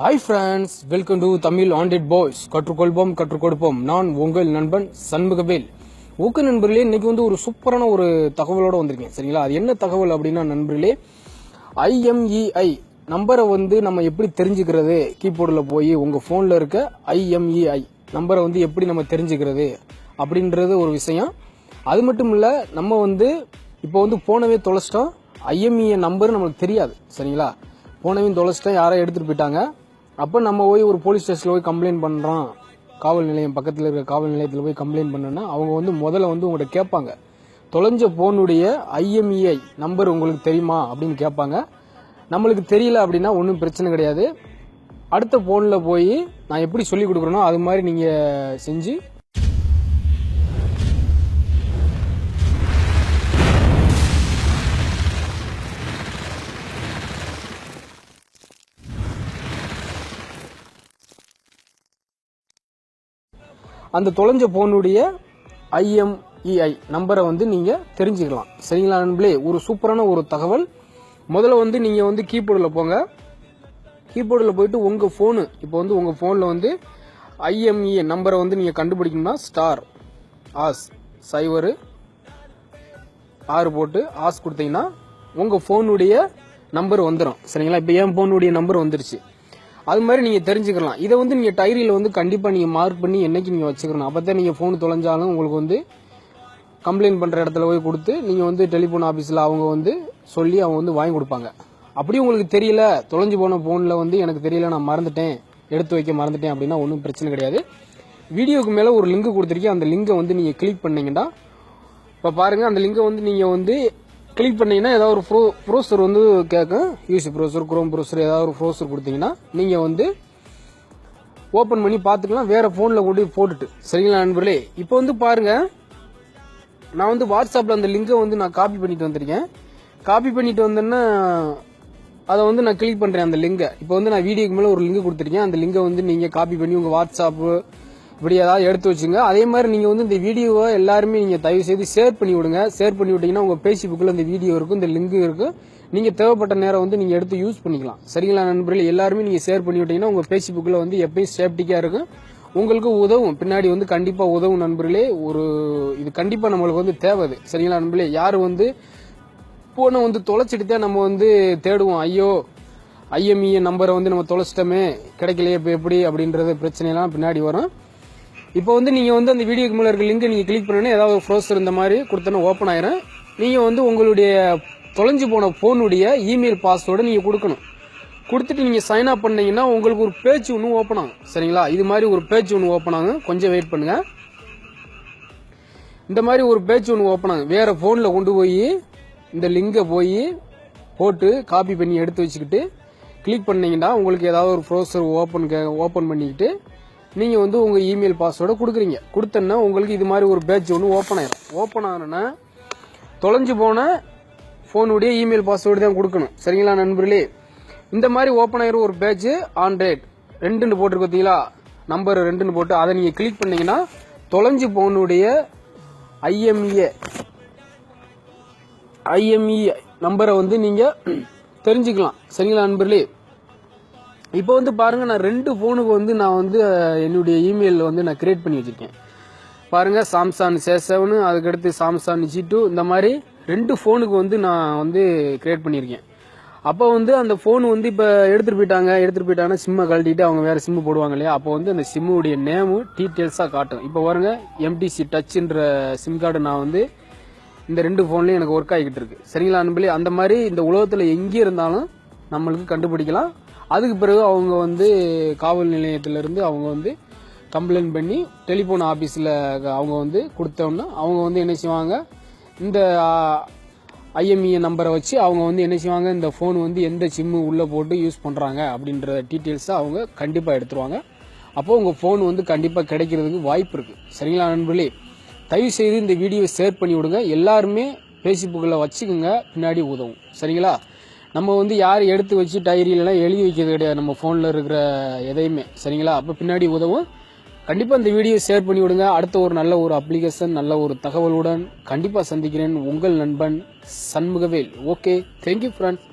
Hi friends welcome to Tamil ஆண்டட் boys கற்றுக்கொள்வோம் கற்றுக் கொடுப்போம் நான் உங்கள் நண்பன் சண்முகவேல். ஓகே நண்பர்களே இன்னைக்கு வந்து ஒரு சூப்பரான ஒரு தகவலோட வந்திருக்கேன். சரிங்களா? அது என்ன தகவல் அப்படின்னா நண்பர்களே ஐஎம்இஐ நம்பரை வந்து நம்ம எப்படி தெரிஞ்சுக்கிறது? கீபோர்டில் போய் உங்கள் ஃபோனில் இருக்க ஐஎம்இஐ நம்பரை வந்து எப்படி நம்ம தெரிஞ்சுக்கிறது? அப்படின்றது ஒரு விஷயம். அது மட்டும் இல்லை நம்ம வந்து இப்போ வந்து போனவே தொலைச்சிட்டோம். ஐஎம்இஐ நம்பர் நம்மளுக்கு தெரியாது. சரிங்களா? போனவையும் தொலைச்சிட்டேன் யாரோ எடுத்துகிட்டு போயிட்டாங்க. அப்போ நம்ம போய் ஒரு போலீஸ் ஸ்டேஷனில் போய் கம்ப்ளைண்ட் பண்ணுறோம் காவல் நிலையம் பக்கத்தில் இருக்கிற காவல் நிலையத்தில் போய் கம்ப்ளைண்ட் பண்ணோன்னா அவங்க வந்து முதல்ல வந்து உங்கள்கிட்ட கேட்பாங்க. தொலைஞ்ச போனுடைய ஐஎம்இஐ நம்பர் உங்களுக்கு தெரியுமா அப்படின்னு கேட்பாங்க. நம்மளுக்கு தெரியல அப்படின்னா ஒன்றும் பிரச்சனை கிடையாது. அடுத்த ஃபோனில் போய் நான் எப்படி சொல்லி கொடுக்குறேனோ அது மாதிரி நீங்கள் செஞ்சு அந்த தொலைஞ்ச போனுடைய ஐஎம்இஐ நம்பரை வந்து நீங்கள் தெரிஞ்சுக்கலாம். சரிங்களா நண்பர்களே? ஒரு சூப்பரான ஒரு தகவல். முதல்ல வந்து நீங்கள் வந்து கீபோர்டில் போங்க. கீபோர்டில் போயிட்டு உங்கள் ஃபோனு இப்போ வந்து உங்கள் ஃபோனில் வந்து ஐஎம்இஏ நம்பரை வந்து நீங்கள் கண்டுபிடிக்கணும்னா ஸ்டார் ஆஸ் சைவரு ஆறு போட்டு ஆஸ் கொடுத்தீங்கன்னா உங்கள் ஃபோனுடைய நம்பர் வந்துடும் சரிங்களா? இப்போ என் ஃபோனுடைய நம்பர் வந்துருச்சு. அது மாதிரி நீங்கள் தெரிஞ்சுக்கலாம். இதை வந்து நீங்கள் டைரியில் வந்து கண்டிப்பாக நீங்கள் மார்க் பண்ணி என்றைக்கு நீங்கள் வச்சுக்கணும். அப்போ தான் நீங்கள் ஃபோன் தொலைஞ்சாலும் உங்களுக்கு வந்து கம்ப்ளைண்ட் பண்ணுற இடத்துல போய் கொடுத்து நீங்கள் வந்து டெலிஃபோன் ஆஃபீஸில் அவங்க வந்து சொல்லி அவங்க வந்து வாங்கி கொடுப்பாங்க. அப்படி உங்களுக்கு தெரியல தொலைஞ்சு போன ஃபோனில் வந்து எனக்கு தெரியல நான் மறந்துட்டேன் எடுத்து வைக்க மறந்துட்டேன் அப்படின்னா ஒன்றும் பிரச்சனை கிடையாது. வீடியோக்கு மேலே ஒரு லிங்க் கொடுத்துருக்கேன். அந்த லிங்கை வந்து நீங்கள் கிளிக் பண்ணீங்கன்னா இப்போ பாருங்கள் அந்த லிங்கை வந்து நீங்கள் வந்து கிளிக் பண்ணிங்கன்னா ஏதாவது ஒரு ப்ரோ ப்ரோசர் வந்து கேட்கும் யூசி ப்ரோசர் குரோம் ப்ரோசர் ஏதாவது ஒரு ப்ரோசர் கொடுத்தீங்கன்னா நீங்கள் வந்து ஓப்பன் பண்ணி பார்த்துக்கலாம். வேறு ஃபோனில் கொண்டு போய் போட்டுட்டு. சரிங்களா நண்பர்களே? இப்போ வந்து பாருங்கள் நான் வந்து வாட்ஸ்அப்பில் அந்த லிங்கை வந்து நான் காப்பி பண்ணிட்டு வந்திருக்கேன். காப்பி பண்ணிட்டு வந்தேன்னா அதை வந்து நான் கிளிக் பண்ணுறேன் அந்த லிங்கை இப்போ வந்து நான் வீடியோக்கு மேலே ஒரு லிங்க் கொடுத்துருக்கேன். அந்த லிங்கை வந்து நீங்கள் காப்பி பண்ணி உங்கள் வாட்ஸ்அப்பு இப்படி ஏதாவது எடுத்து வச்சுங்க. அதே மாதிரி நீங்கள் வந்து இந்த வீடியோவை எல்லாருமே நீங்கள் தயவு செய்து ஷேர் பண்ணி விடுங்க. ஷேர் பண்ணி விட்டீங்கன்னா உங்கள் ஃபேஸ்புக்கில் இந்த வீடியோ இருக்கும் இந்த லிங்க் இருக்கும் நீங்கள் தேவைப்பட்ட நேரம் வந்து நீங்கள் எடுத்து யூஸ் பண்ணிக்கலாம். சரிங்களா நண்பர்கள்? எல்லாருமே நீங்கள் ஷேர் பண்ணி விட்டீங்கன்னா உங்கள் ஃபேஸ்புக்கில் வந்து எப்பயும் சேஃப்டிக்காக இருக்கும். உங்களுக்கு உதவும். பின்னாடி வந்து கண்டிப்பாக உதவும் நண்பர்களே. ஒரு இது கண்டிப்பாக நம்மளுக்கு வந்து தேவை அது. சரிங்களா நண்பர்களே? யார் வந்து ஃபோனை வந்து தொலைச்சிட்டு தான் நம்ம வந்து தேடுவோம். ஐயோ ஐஎம்இ நம்பரை வந்து நம்ம தொலைச்சிட்டோமே. கிடைக்கலையே இப்போ எப்படி அப்படின்றது பிரச்சனையெல்லாம் பின்னாடி வரும். இப்போ வந்து நீங்கள் வந்து அந்த வீடியோக்கு மேலே இருக்க லிங்கை நீங்கள் கிளிக் பண்ணோன்னே ஏதாவது ஃப்ரோசர் இந்த மாதிரி கொடுத்தோன்னா ஓப்பன் ஆயிரும். நீங்கள் வந்து உங்களுடைய தொலைஞ்சு போன ஃபோனுடைய இமெயில் பாஸ்வேர்டை நீங்கள் கொடுக்கணும். கொடுத்துட்டு நீங்கள் சைன் அப் பண்ணீங்கன்னா உங்களுக்கு ஒரு பேஜ் ஒன்று ஓப்பன் ஆகும். சரிங்களா? இது மாதிரி ஒரு பேஜ் ஒன்று ஓப்பன் ஆகும். கொஞ்சம் வெயிட் பண்ணுங்கள் இந்த மாதிரி ஒரு பேஜ் ஒன்று ஓப்பன் ஆகும். வேறு ஃபோனில் கொண்டு போய் இந்த லிங்கை போய் போட்டு காப்பி பண்ணி எடுத்து வச்சுக்கிட்டு கிளிக் பண்ணிங்கன்னா உங்களுக்கு ஏதாவது ஒரு ப்ரோசர் ஓப்பன் ஓப்பன் பண்ணிக்கிட்டு நீங்கள் வந்து உங்கள் இமெயில் பாஸ்வேர்டை கொடுக்குறீங்க. கொடுத்தோன்னா உங்களுக்கு இது மாதிரி ஒரு பேட்ச் ஒன்று ஓப்பன் ஆயிரும். ஓப்பன் ஆனோன்னா தொலைஞ்சு போன ஃபோனுடைய இமெயில் பாஸ்வேர்டு தான் கொடுக்கணும். சரிங்களா நண்பர்களே? இந்த மாதிரி ஓப்பன் ஆயிரும் ஒரு பேட்ச் ஆண்ட்ராய்ட் ரெண்டுன்னு போட்டுருக்கு பார்த்தீங்களா? நம்பர் ரெண்டுன்னு போட்டு அதை நீங்கள் கிளிக் பண்ணீங்கன்னா தொலைஞ்சு போனுடைய ஐஎம்இஏ ஐஎம்இ நம்பரை வந்து நீங்கள் தெரிஞ்சுக்கலாம். சரிங்களா நண்பர்களே? இப்போ வந்து பாருங்கள் நான் ரெண்டு ஃபோனுக்கு வந்து நான் வந்து என்னுடைய இமெயில் வந்து நான் கிரியேட் பண்ணி வச்சிருக்கேன். பாருங்கள் சாம்சாங் சே செவனு அதுக்கடுத்து சாம்சாங் ஜி டூ இந்த மாதிரி ரெண்டு ஃபோனுக்கு வந்து நான் வந்து கிரியேட் பண்ணியிருக்கேன் அப்போ வந்து அந்த ஃபோன் வந்து இப்போ எடுத்துகிட்டு போயிட்டாங்க எடுத்துகிட்டு போயிட்டாங்கன்னா சிம்மை கழட்டிட்டு அவங்க வேறு சிம்மு போடுவாங்க இல்லையா? அப்போ வந்து அந்த சிம்முடைய நேமு டீட்டெயில்ஸாக காட்டும். இப்போ பாருங்க எம்டிசி டச்சுன்ற சிம் கார்டு நான் வந்து இந்த ரெண்டு ஃபோன்லேயும் எனக்கு ஒர்க் ஆகிக்கிட்டு இருக்கு. சரிங்களா நண்பர்களே அந்த மாதிரி இந்த உலகத்தில் எங்கே இருந்தாலும் நம்மளுக்கு கண்டுபிடிக்கலாம். அதுக்கு பிறகு அவங்க வந்து காவல் நிலையத்திலேருந்து அவங்க வந்து கம்ப்ளைண்ட் பண்ணி டெலிஃபோன் ஆஃபீஸில் அவங்க வந்து கொடுத்தோன்னா அவங்க வந்து என்ன செய்வாங்க? இந்த ஐஎம்இஏ நம்பரை வச்சு அவங்க வந்து என்ன செய்வாங்க? இந்த ஃபோன் வந்து எந்த சிம்மு உள்ளே போட்டு யூஸ் பண்ணுறாங்க அப்படின்ற டீட்டெயில்ஸை அவங்க கண்டிப்பாக எடுத்துருவாங்க. அப்போது உங்கள் ஃபோன் வந்து கண்டிப்பாக கிடைக்கிறதுக்கு வாய்ப்பு இருக்குது சரிங்களா நண்பர்களே? தயவு செய்து இந்த வீடியோவை ஷேர் பண்ணி விடுங்க எல்லாருமே ஃபேஸ்புக்கில் வச்சுக்கோங்க. பின்னாடி உதவும். சரிங்களா? நம்ம வந்து யார் எடுத்து வச்சு டைரியிலலாம் எழுதி வைக்கிறது கிடையாது. நம்ம ஃபோனில் இருக்கிற எதையுமே. சரிங்களா? அப்போ பின்னாடி உதவும். கண்டிப்பாக இந்த வீடியோ ஷேர் பண்ணி விடுங்க. அடுத்த ஒரு நல்ல ஒரு அப்ளிகேஷன் நல்ல ஒரு தகவலுடன் கண்டிப்பாக சந்திக்கிறேன் உங்கள் நண்பன் சண்முகவேல். Okay thank you friends